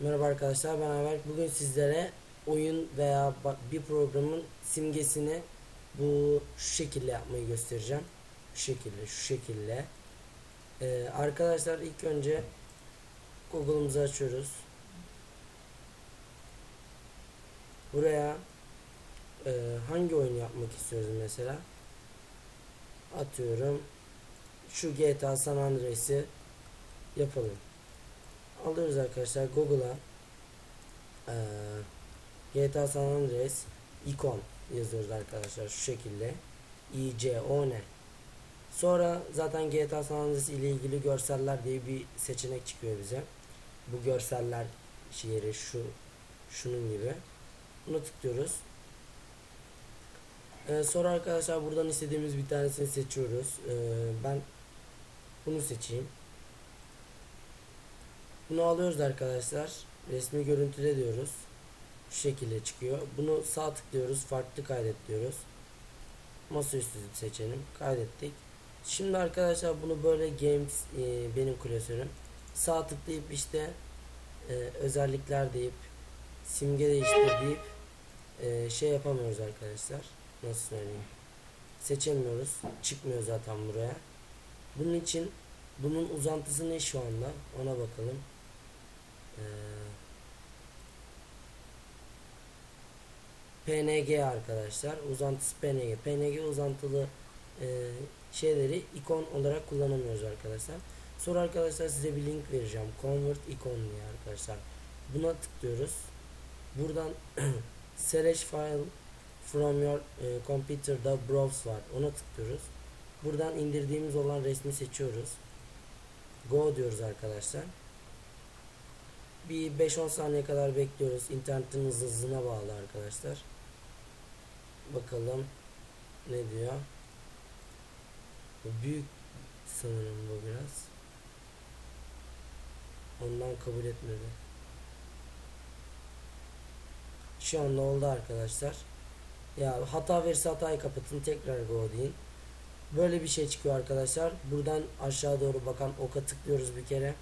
Merhaba arkadaşlar ben Ayberk. Bugün sizlere oyun veya bir programın simgesini bu şu şekilde yapmayı göstereceğim. Şu şekilde, şu şekilde. Ee, arkadaşlar ilk önce Google'ımızı açıyoruz. Buraya e, hangi oyun yapmak istiyoruz mesela? Atıyorum. Şu GTA San Andreas'i yapalım alıyoruz arkadaşlar Google'a. Eee GTA San Andreas ikon yazıyoruz arkadaşlar şu şekilde. I C O N. Sonra zaten GTA San Andreas ile ilgili görseller diye bir seçenek çıkıyor bize. Bu görseller şiiri şu şunun gibi. Bunu tıklıyoruz. Ee, sonra arkadaşlar buradan istediğimiz bir tanesini seçiyoruz. Ee, ben bunu seçeyim bunu alıyoruz arkadaşlar. Resmi görüntüle diyoruz. Şu şekilde çıkıyor. Bunu sağ tıklıyoruz. Farklı kaydet diyoruz. Masaüstü seçelim. Kaydettik. Şimdi arkadaşlar bunu böyle games e, benim klasörüm. Sağ tıklayıp işte e, özellikler deyip simge değiştir deyip e, şey yapamıyoruz arkadaşlar. Nasıl söyleyeyim? Seçemiyoruz. Çıkmıyor zaten buraya. Bunun için bunun uzantısı ne şu anda? Ona bakalım. Ee, PNG arkadaşlar. Uzantısı PNG. PNG uzantılı e, şeyleri ikon olarak kullanamıyoruz arkadaşlar. Sonra arkadaşlar size bir link vereceğim. Convert icon diye arkadaşlar. Buna tıklıyoruz. Buradan slash file from your e, computer'da browse var. Ona tıklıyoruz. Buradan indirdiğimiz olan resmi seçiyoruz. Go diyoruz arkadaşlar. Bir 5-10 saniye kadar bekliyoruz. İnternetin hızı hızına bağlı arkadaşlar. Bakalım ne diyor. Bu büyük sanırım bu biraz. Ondan kabul etmedi. Şu anda oldu arkadaşlar. Ya hata verirse hatayı kapatın tekrar go deyin. Böyle bir şey çıkıyor arkadaşlar. Buradan aşağı doğru bakan oka tıklıyoruz bir kere.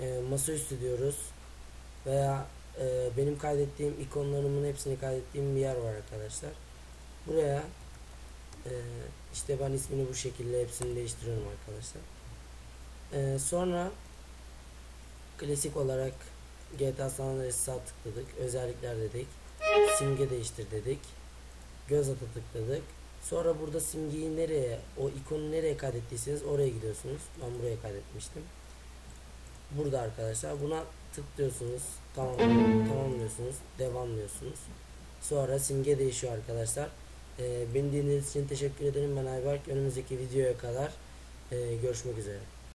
E, masaüstü diyoruz. Veya e, benim kaydettiğim ikonlarımın hepsini kaydettiğim bir yer var arkadaşlar. Buraya e, işte ben ismini bu şekilde hepsini değiştiriyorum arkadaşlar. E, sonra klasik olarak GTA San Andreas'ı sağ tıkladık. Özellikler dedik. Simge değiştir dedik. Göz atı tıkladık. Sonra burada simgeyi nereye, o ikonu nereye kaydettiyseniz oraya gidiyorsunuz. Ben buraya kaydetmiştim. Burada arkadaşlar buna tıklıyorsunuz. Tamam, tamamlıyorsunuz. Devam diyorsunuz. Sonra simge değişiyor arkadaşlar. Ee, beni dinlediğiniz için teşekkür ederim. Ben Ayberk. Önümüzdeki videoya kadar e, görüşmek üzere.